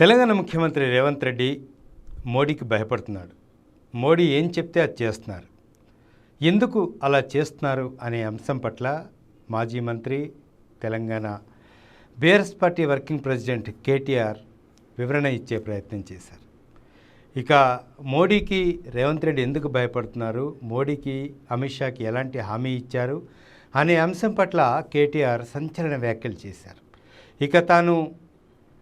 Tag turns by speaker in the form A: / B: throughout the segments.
A: తెలంగాణ ముఖ్యమంత్రి రేవంత్ రెడ్డి మోడీకి భయపడుతున్నాడు. మోడీ ఏం చెప్తే అది చేస్తున్నారు. ఎందుకు అలా చేస్తున్నారు అనే అంశం పట్ల మాజీ మంత్రి Telangana BRS party working president KTR వివరణ ఇచ్చే ప్రయత్నం చేశారు. ఇక మోడీకి రేవంత్ రెడ్డి ఎందుకు భయపడుతున్నారు? మోడీకి అమిత్ షాకి ఎలాంటి హామీ ఇచ్చారు? అనే అంశం పట్ల కేటీఆర్ సంచలన వ్యాఖ్యలు చేశారు. ఇక తాను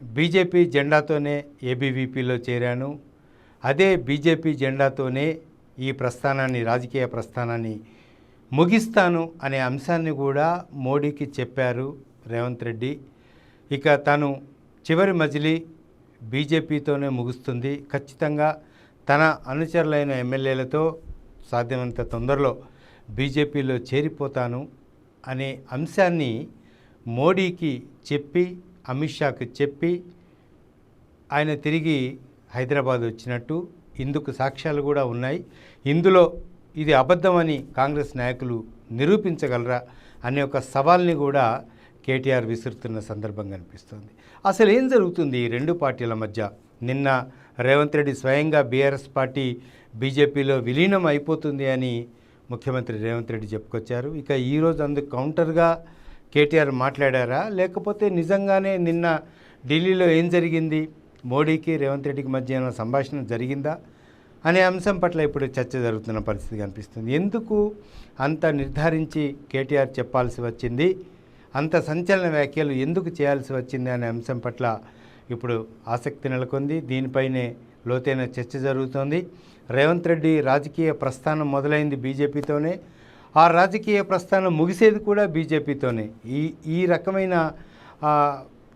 A: బీజేపీ జెండాతోనే ఏబీవీపీలో చేరాను. అదే బీజేపీ జెండాతోనే ఈ ప్రస్థానాన్ని రాజకీయ ప్రస్థానాన్ని ముగిస్తాను అనే అంశాన్ని కూడా మోడీకి చెప్పారు రేవంత్ రెడ్డి. ఇక తను చివరి మజిలీ బీజేపీతోనే ముగుస్తుంది. ఖచ్చితంగా తన అనుచరులైన ఎమ్మెల్యేలతో సాధ్యమైనంత తొందరలో బీజేపీలో చేరిపోతాను అనే అంశాన్ని మోడీకి చెప్పి అమిత్ షాకి చెప్పి ఆయన తిరిగి హైదరాబాద్ వచ్చినట్టు. ఇందుకు సాక్ష్యాలు కూడా ఉన్నాయి. ఇందులో ఇది అబద్ధమని కాంగ్రెస్ నాయకులు నిరూపించగలరా అనే ఒక సవాల్ని కూడా కేటీఆర్ విసురుతున్న సందర్భం కనిపిస్తుంది. అసలు ఏం జరుగుతుంది ఈ రెండు పార్టీల మధ్య? నిన్న రేవంత్ రెడ్డి స్వయంగా బీఆర్ఎస్ పార్టీ బీజేపీలో విలీనం అయిపోతుంది అని ముఖ్యమంత్రి రేవంత్ రెడ్డి చెప్పుకొచ్చారు. ఇక ఈరోజు అందుకు కౌంటర్గా కేటీఆర్ మాట్లాడారా? లేకపోతే నిజంగానే నిన్న ఢిల్లీలో ఏం జరిగింది? మోడీకి రేవంత్ రెడ్డికి మధ్య ఏమైనా సంభాషణ జరిగిందా? అనే అంశం పట్ల ఇప్పుడు చర్చ జరుగుతున్న పరిస్థితి కనిపిస్తుంది. ఎందుకు అంత నిర్ధారించి కేటీఆర్ చెప్పాల్సి వచ్చింది? అంత సంచలన వ్యాఖ్యలు ఎందుకు చేయాల్సి వచ్చింది అనే అంశం పట్ల ఇప్పుడు ఆసక్తి నెలకొంది. దీనిపైనే లోతైన చర్చ జరుగుతోంది. రేవంత్ రెడ్డి రాజకీయ ప్రస్థానం మొదలైంది బీజేపీతోనే. ఆ రాజకీయ ప్రస్థానం ముగిసేది కూడా బీజేపీతోనే. ఈ ఈ రకమైన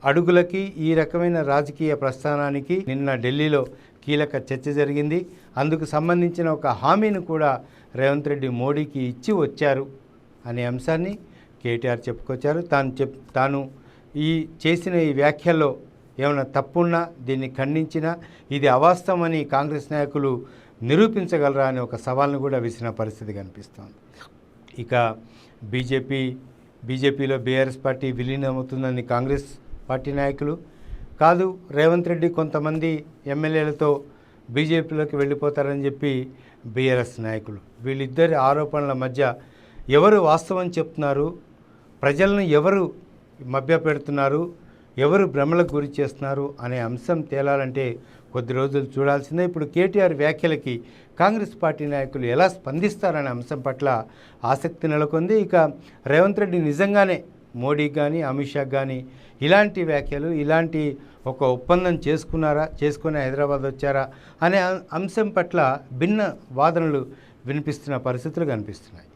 A: అడుగులకి ఈ రకమైన రాజకీయ ప్రస్థానానికి నిన్న ఢిల్లీలో కీలక చర్చ జరిగింది. అందుకు సంబంధించిన ఒక హామీని కూడా రేవంత్ రెడ్డి మోడీకి ఇచ్చి వచ్చారు అనే అంశాన్ని కేటీఆర్ చెప్పుకొచ్చారు. తాను చెప్ తాను ఈ చేసిన ఈ వ్యాఖ్యల్లో ఏమైనా తప్పున్నా దీన్ని ఖండించినా ఇది అవాస్తవమని కాంగ్రెస్ నాయకులు నిరూపించగలరా అనే ఒక సవాల్ను కూడా విసిన పరిస్థితి కనిపిస్తోంది. ఇక బీజేపీ బీజేపీలో బీఆర్ఎస్ పార్టీ విలీనమవుతుందని కాంగ్రెస్ పార్టీ నాయకులు. కాదు రేవంత్ రెడ్డి కొంతమంది ఎమ్మెల్యేలతో బీజేపీలోకి వెళ్ళిపోతారని చెప్పి బీఆర్ఎస్ నాయకులు. వీళ్ళిద్దరి ఆరోపణల మధ్య ఎవరు వాస్తవం చెప్తున్నారు? ప్రజలను ఎవరు మభ్యపెడుతున్నారు? ఎవరు భ్రమలకు గురి చేస్తున్నారు అనే అంశం తేలాలంటే కొద్ది రోజులు చూడాల్సిందే. ఇప్పుడు కేటీఆర్ వ్యాఖ్యలకి కాంగ్రెస్ పార్టీ నాయకులు ఎలా స్పందిస్తారనే అంశం పట్ల ఆసక్తి నెలకొంది. ఇక రేవంత్ రెడ్డి నిజంగానే మోడీకి కానీ అమిత్ షాకి కానీ ఇలాంటి వ్యాఖ్యలు ఇలాంటి ఒక ఒప్పందం చేసుకున్నారా చేసుకుని హైదరాబాద్ వచ్చారా అనే అంశం పట్ల భిన్న వాదనలు వినిపిస్తున్న పరిస్థితులు కనిపిస్తున్నాయి.